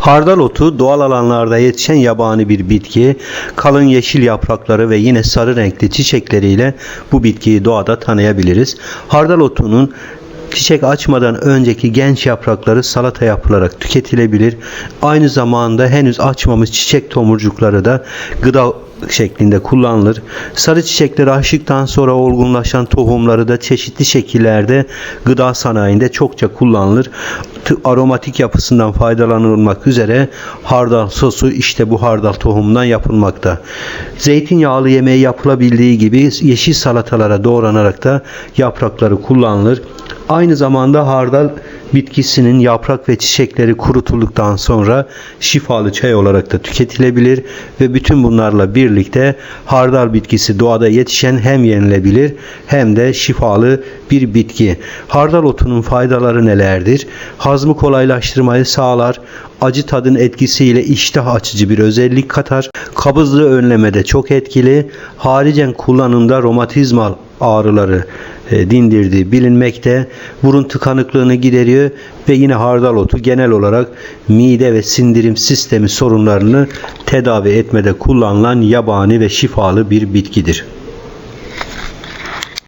Hardal otu doğal alanlarda yetişen yabani bir bitki. Kalın yeşil yaprakları ve yine sarı renkli çiçekleriyle bu bitkiyi doğada tanıyabiliriz. Hardal otunun çiçek açmadan önceki genç yaprakları salata yapılarak tüketilebilir. Aynı zamanda henüz açmamış çiçek tomurcukları da gıda şeklinde kullanılır. Sarı çiçekleri açtıktan sonra olgunlaşan tohumları da çeşitli şekillerde gıda sanayinde çokça kullanılır. Aromatik yapısından faydalanılmak üzere hardal sosu işte bu hardal tohumundan yapılmakta. Zeytinyağlı yemeği yapılabildiği gibi yeşil salatalara doğranarak da yaprakları kullanılır. Aynı zamanda hardal bitkisinin yaprak ve çiçekleri kurutulduktan sonra şifalı çay olarak da tüketilebilir ve bütün bunlarla birlikte hardal bitkisi doğada yetişen hem yenilebilir hem de şifalı bir bitki. Hardal otunun faydaları nelerdir? Hazmı kolaylaştırmayı sağlar, acı tadın etkisiyle iştah açıcı bir özellik katar, kabızlığı önlemede çok etkili, haricen kullanımda romatizmal ağrıları e, dindirdiği bilinmekte. Burun tıkanıklığını gideriyor ve yine hardal otu genel olarak mide ve sindirim sistemi sorunlarını tedavi etmede kullanılan yabani ve şifalı bir bitkidir.